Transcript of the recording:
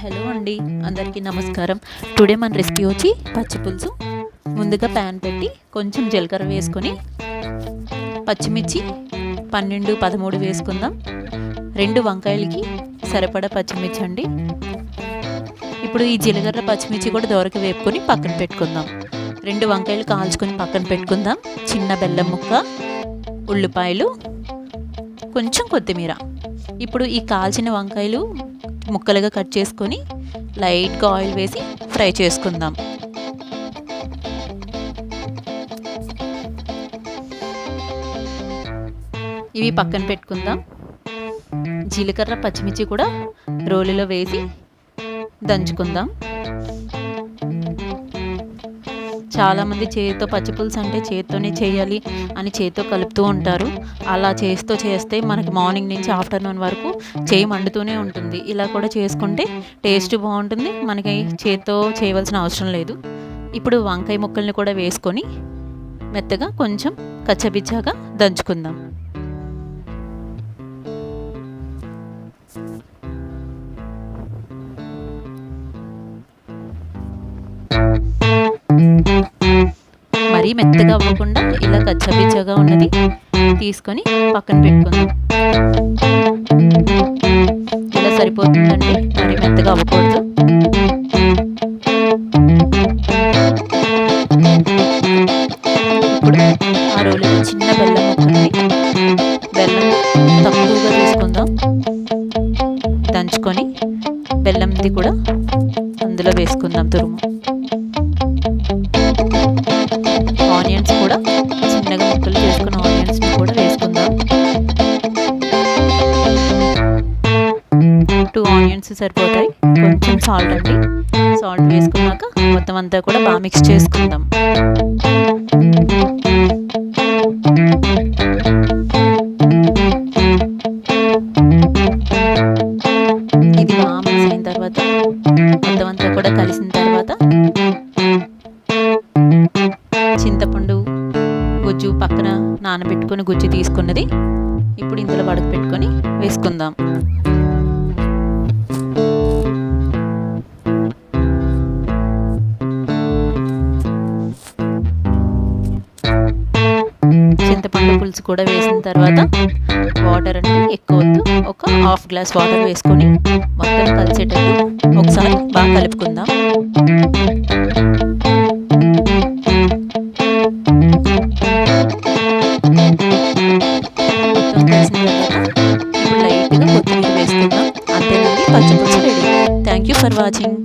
Hello అండి అందరికీ నమస్కారం. టుడే మన రెసిపీ వచ్చి పచ్చి పులుసు. ముందుగా ప్యాన్ పెట్టి కొంచెం జీలకర్ర వేసుకొని పచ్చిమిర్చి పన్నెండు పదమూడు వేసుకుందాం. రెండు వంకాయలకి సరిపడా పచ్చిమిర్చి అండి. ఇప్పుడు ఈ జీలకర్ర పచ్చిమిర్చి కూడా దోరకి వేపుకొని పక్కన పెట్టుకుందాం. రెండు వంకాయలు కాల్చుకొని పక్కన పెట్టుకుందాం. చిన్న బెల్లం ముక్క ఉల్లిపాయలు కొంచెం కొత్తిమీర. ఇప్పుడు ఈ కాల్చిన వంకాయలు ముక్కలుగా కట్ చేసుకొని లైట్గా ఆయిల్ వేసి ఫ్రై చేసుకుందాం. ఇవి పక్కన పెట్టుకుందాం. జీలకర్ర పచ్చిమిర్చి కూడా రోలులో వేసి దంచుకుందాం. చాలామంది చేతితో పచ్చిపులుసు అంటే చేతితోనే చేయాలి అని చేతితో కలుపుతూ ఉంటారు. అలా చేస్తూ చేస్తే మనకి మార్నింగ్ నుంచి ఆఫ్టర్నూన్ వరకు చేయి మండుతూనే ఉంటుంది. ఇలా కూడా చేసుకుంటే టేస్ట్ బాగుంటుంది. మనకి చేతితో చేయవలసిన అవసరం లేదు. ఇప్పుడు వంకాయ ముక్కల్ని కూడా వేసుకొని మెత్తగా కొంచెం కచ్చబిచ్చాగా దంచుకుందాం. మరీ మెత్తగా అవ్వకుండా ఇలా కచ్చబిచ్చగా ఉన్నది తీసుకొని పక్కన పెట్టుకుందాం. ఇలా సరిపోతుందండి. మరీ మెత్తగా అవ్వకూడదు. ఇప్పుడు ఆ రోలులో చిన్న బెల్లం ఉంటుంది బెల్లం తక్కువగా తీసుకుందాం. దంచుకొని బెల్లంది కూడా సరిపోతాయి. కొంచెం సాల్ట్ అండి. సాల్ట్ వేసుకున్నాక మొత్తం అంతా కూడా బాగా మిక్స్ చేసుకుందాం. ఇది బాగా మిక్స్ అయిన తర్వాత మొత్తం అంతా కూడా కలిసిన తర్వాత చింతపండు గుజ్జు పక్కన నానబెట్టుకొని గుజ్జు తీసుకున్నది. ఇప్పుడు ఇందులో వడక పెట్టుకొని వేసుకుందాం. చింతపండు పులుసు కూడా వేసిన తర్వాత వాటర్ అంటే ఎక్కువ వద్దు. ఒక హాఫ్ గ్లాస్ వాటర్ వేసుకొని మొత్తం కలిసేటట్టు ఒకసారి బాగా కలుపుకుందాం. ఇప్పుడు లైట్గా కొత్తిమీర వేసుకుందాం. అంతేనండి పచ్చి పులుసు ready. Thank you for watching